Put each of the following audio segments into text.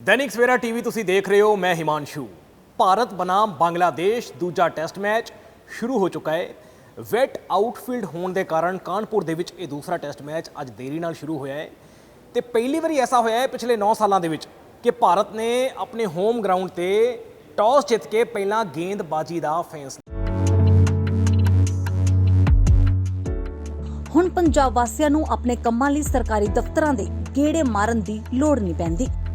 ਦੈਨਿਕ Savera TV ਤੁਸੀਂ ਦੇਖ ਰਹੇ ਹੋ, ਮੈਂ ਹਿਮਾਂਸ਼ੂ। ਭਾਰਤ ਬਨਾਮ ਬੰਗਲਾਦੇਸ਼, ਦੂਜਾ ਟੈਸਟ ਮੈਚ ਸ਼ੁਰੂ ਹੋ ਚੁੱਕਾ ਹੈ ਵੈਟ ਆਊਟਫੀਲਡ ਹੋਣ ਦੇ ਕਾਰਨ ਕਾਨਪੁਰ ਦੇ ਵਿੱਚ ਇਹ ਦੂਸਰਾ ਟੈਸਟ ਮੈਚ ਅੱਜ ਦੇਰੀ ਨਾਲ ਸ਼ੁਰੂ ਹੋਇਆ ਹੈ ਤੇ ਪਹਿਲੀ ਵਾਰੀ ਐਸਾ ਹੋਇਆ ਹੈ ਪਿਛਲੇ 9 ਸਾਲਾਂ ਦੇ ਵਿੱਚ ਕਿ ਭਾਰਤ ਨੇ ਆਪਣੇ ਹੋਮ ਗਰਾਊਂਡ ਤੇ ਟਾਸ ਜਿੱਤ ਕੇ ਪਹਿਲਾਂ ਗੇਂਦਬਾਜ਼ੀ ਦਾ ਫੈਸਲਾ। ਹੁਣ ਪੰਜਾਬ ਵਾਸੀਆਂ ਨੂੰ ਆਪਣੇ ਕੰਮਾਂ ਲਈ ਸਰਕਾਰੀ ਦਫ਼ਤਰਾਂ ਦੇ ਗੇੜੇ ਮਾਰਨ ਦੀ ਲੋੜ ਨਹੀਂ ਪੈਂਦੀ।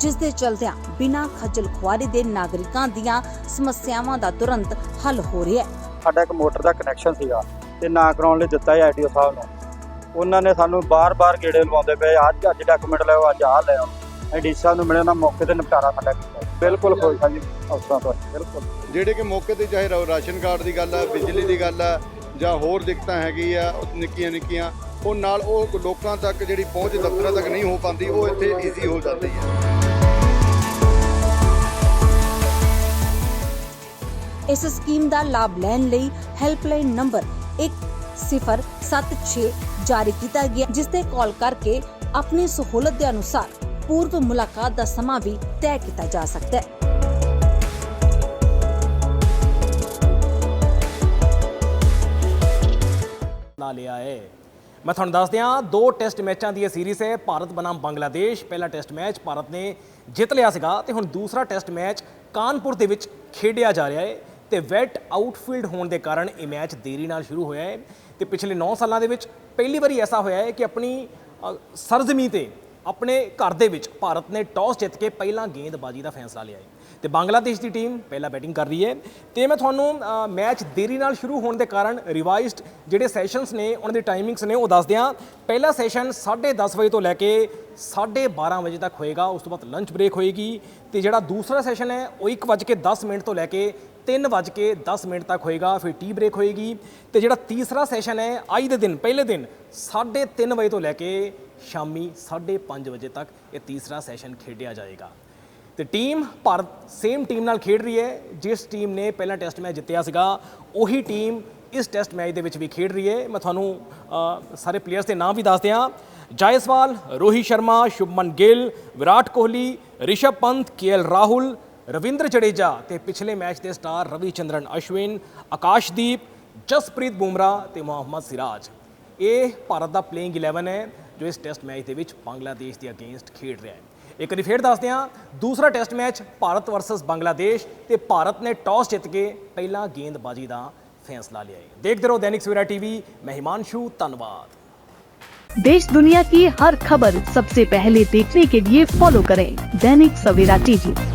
ਜਿਸ ਦੇ ਚਲਦਿਆਂ ਬਿਨਾਂ ਖੱਜਲ ਖੁਆਰੀ ਦੇ ਨਾਗਰਿਕਾਂ ਦੀਆਂ ਸਮੱਸਿਆਵਾਂ ਦਾ ਤੁਰੰਤ ਹੱਲ ਹੋ ਰਿਹਾ ਹੈ। ਸਾਡਾ ਇੱਕ ਮੋਟਰ ਦਾ ਕਨੈਕਸ਼ਨ ਸੀਗਾ ਤੇ ਨਾ ਕਰਾਉਣ ਲਈ ਦਿੱਤਾ ਹੈ ਆਈਡੀਓ ਸਾਹਿਬ ਨੂੰ। ਉਹਨਾਂ ਨੇ ਸਾਨੂੰ ਬਾਰ-ਬਾਰ ਗੇੜੇ ਲਵਾਉਂਦੇ ਪਏ ਅੱਜ ਅੱਜ ਡਾਕੂਮੈਂਟ ਲਿਆਓ ਅੱਜ ਆਹ ਲਿਆਓ। ਐਡੀ ਸਾਹਿਬ ਨੂੰ ਮਿਲਿਆ ਨਾ ਮੌਕੇ ਤੇ ਨਿਪਟਾਰਾ ਸਾਡਾ ਕੀਤਾ। ਬਿਲਕੁਲ ਖੁਸ਼ ਹਾਂ ਜੀ ਅਫਸਰਾਂ ਤੋਂ। ਬਿਲਕੁਲ। ਜਿਹੜੇ ਕਿ ਮੌਕੇ ਤੇ ਚਾਹੇ ਰਾਸ਼ਨ ਕਾਰਡ ਦੀ ਗੱਲ ਆ ਬਿਜਲੀ ਦੀ ਗੱਲ ਆ ਜਾਂ ਹੋਰ ਦਿੱਕਤਾਂ ਹੈਗੀ ਆ ਨਿੱਕੀਆਂ ਨਿੱਕੀਆਂ ਉਹ ਨਾਲ ਉਹ ਲੋਕਾਂ ਤੱਕ ਜਿਹੜੀ ਪਹੁੰਚ ਦਫ਼ਤਰਾਂ ਤੱਕ ਨਹੀਂ ਹੋ ਪਾਉਂਦੀ ਉਹ ਇੱਥੇ ਈਜ਼ੀ ਹੋ ਜਾਂਦੀ ਹੈ। ਇਸ ਸਕੀਮ ਦਾ ਲਾਭ ਲੈਣ ਲਈ ਹੈਲਪਲਾਈਨ ਨੰਬਰ 1076 ਜਾਰੀ ਕੀਤਾ ਗਿਆ, ਜਿਸ ਤੇ ਕਾਲ ਕਰਕੇ ਆਪਣੀ ਸਹੂਲਤ ਦੇ ਅਨੁਸਾਰ ਪੂਰਵ ਮੁਲਾਕਾਤ ਦਾ ਸਮਾਂ ਵੀ ਤੈਅ ਕੀਤਾ ਜਾ ਸਕਦਾ ਹੈ। ਲਾ ਲਿਆ ਹੈ ਮੈਂ ਤੁਹਾਨੂੰ ਦੱਸ ਦਿਆਂ, ਦੋ ਟੈਸਟ ਮੈਚਾਂ ਦੀ ਇਹ ਸੀਰੀਜ਼ ਹੈ, ਭਾਰਤ ਬਨਾਮ ਬੰਗਲਾਦੇਸ਼। ਪਹਿਲਾ ਟੈਸਟ ਮੈਚ ਭਾਰਤ ਨੇ ਜਿੱਤ ਲਿਆ ਸੀਗਾ ਤੇ ਹੁਣ ਦੂਸਰਾ ਟੈਸਟ ਮੈਚ ਕਾਨਪੁਰ ਦੇ ਵਿੱਚ ਖੇਡਿਆ ਜਾ ਰਿਹਾ ਹੈ ਤੇ ਵੈਟ ਆਊਟਫੀਲਡ ਹੋਣ ਦੇ ਕਾਰਨ ਇਹ ਮੈਚ ਦੇਰੀ ਨਾਲ ਸ਼ੁਰੂ ਹੋਇਆ ਹੈ ਤੇ ਪਿਛਲੇ 9 ਸਾਲਾਂ ਦੇ ਵਿੱਚ ਪਹਿਲੀ ਵਾਰੀ ਐਸਾ ਹੋਇਆ ਹੈ ਕਿ ਆਪਣੀ ਸਰਜ਼ਮੀ ਤੇ ਆਪਣੇ ਘਰ ਦੇ ਵਿੱਚ ਭਾਰਤ ਨੇ ਟਾਸ ਜਿੱਤ ਕੇ ਪਹਿਲਾਂ ਗੇਂਦਬਾਜ਼ੀ ਦਾ ਫੈਸਲਾ ਲਿਆ ਹੈ। ਤੇ ਬੰਗਲਾਦੇਸ਼ ਦੀ ਟੀਮ ਪਹਿਲਾਂ ਬੈਟਿੰਗ ਕਰ ਰਹੀ ਹੈ ਤੇ ਮੈਂ ਤੁਹਾਨੂੰ ਮੈਚ ਦੇਰੀ ਨਾਲ ਸ਼ੁਰੂ ਹੋਣ ਦੇ ਕਾਰਨ ਰਿਵਾਈਜ਼ਡ ਜਿਹੜੇ ਸੈਸ਼ਨਸ ਨੇ, ਉਹਨਾਂ ਦੀ ਟਾਈਮਿੰਗਸ ਨੇ, ਉਹ ਦੱਸ ਦਿਆਂ ਪਹਿਲਾ ਸੈਸ਼ਨ 10:30 ਵਜੇ ਤੋਂ ਲੈ ਕੇ 12:30 ਵਜੇ ਤੱਕ ਹੋਏਗਾ, ਉਸ ਤੋਂ ਬਾਅਦ ਲੰਚ ਬ੍ਰੇਕ ਹੋਏਗੀ ਤੇ ਜਿਹੜਾ ਦੂਸਰਾ ਸੈਸ਼ਨ ਹੈ, ਉਹ 1:10 ਮਿੰਟ ਤੋਂ ਲੈ ਕੇ 3:10 ਮਿੰਟ ਤੱਕ ਹੋਏਗਾ, ਫਿਰ ਟੀ ਬ੍ਰੇਕ ਹੋਏਗੀ ਤੇ ਜਿਹੜਾ ਤੀਸਰਾ ਸੈਸ਼ਨ ਹੈ, ਅੱਜ ਦੇ ਦਿਨ, ਪਹਿਲੇ ਦਿਨ 3:30 ਵਜੇ ਤੋਂ ਲੈ ਕੇ ਸ਼ਾਮੀ 5:30 ਵਜੇ ਤੱਕ ਇਹ ਤੀਸਰਾ ਸੈਸ਼ਨ ਖੇਡਿਆ ਜਾਏਗਾ। ਤੇ ਟੀਮ ਭਾਰਤ ਸੇਮ ਟੀਮ ਨਾਲ ਖੇਡ ਰਹੀ ਹੈ, ਜਿਸ ਟੀਮ ਨੇ ਪਹਿਲਾ ਟੈਸਟ ਮੈਚ ਜਿੱਤਿਆ ਸੀਗਾ, ਉਹੀ ਟੀਮ ਇਸ ਟੈਸਟ ਮੈਚ ਦੇ ਵਿੱਚ ਵੀ ਖੇਡ ਰਹੀ ਹੈ। ਮੈਂ ਤੁਹਾਨੂੰ ਸਾਰੇ ਪਲੇਅਰਸ ਦੇ ਨਾਮ ਵੀ ਦੱਸ ਦਿਆਂ। ਜਾਇਸਵਾਲ, ਰੋਹਿਤ ਸ਼ਰਮਾ, ਸ਼ੁਭਮਨ ਗਿੱਲ, ਵਿਰਾਟ ਕੋਹਲੀ, ਰਿਸ਼ਭ ਪੰਤ ਕੇਐਲ ਰਾਹੁਲ ਰਵਿੰਦਰ ਜਡੇਜਾ ਤੇ ਪਿਛਲੇ ਮੈਚ ਦੇ ਸਟਾਰ ਰਵੀ ਚੰਦਰਨ ਅਸ਼ਵਿਨ ਆਕਾਸ਼ਦੀਪ ਜਸਪ੍ਰੀਤ ਬੁਮਰਾਹ ਤੇ ਮੁਹੰਮਦ ਸਿਰਾਜ ਇਹ ਭਾਰਤ ਦਾ ਪਲੇਇੰਗ 11 ਹੈ ਜੋ ਇਸ ਟੈਸਟ ਮੈਚ ਦੇ ਵਿੱਚ ਬੰਗਲਾਦੇਸ਼ ਦੇ ਅਗੇਂਸਟ ਖੇਡ ਰਿਹਾ ਹੈ ਇੱਕ ਵਾਰੀ ਫੇਰ ਦੱਸਦੇ ਹਾਂ ਦੂਸਰਾ test match Bharat versus Bangladesh ਤੇ ਭਾਰਤ ਨੇ ਟਾਸ ਜਿੱਤ ਕੇ ਪਹਿਲਾਂ ਗੇਂਦਬਾਜ਼ੀ ਦਾ ਫੈਸਲਾ ਲਿਆ ਹੈ ਦੇਖਦੇ ਰਹੋ ਦੈਨਿਕ ਸਵੇਰਾ ਟੀਵੀ ਮੈਂ ਹਿਮਾਂਸ਼ੂ ਧੰਨਵਾਦ देश दुनिया की हर खबर सबसे पहले देखने के लिए फॉलो करें दैनिक सवेरा टीवी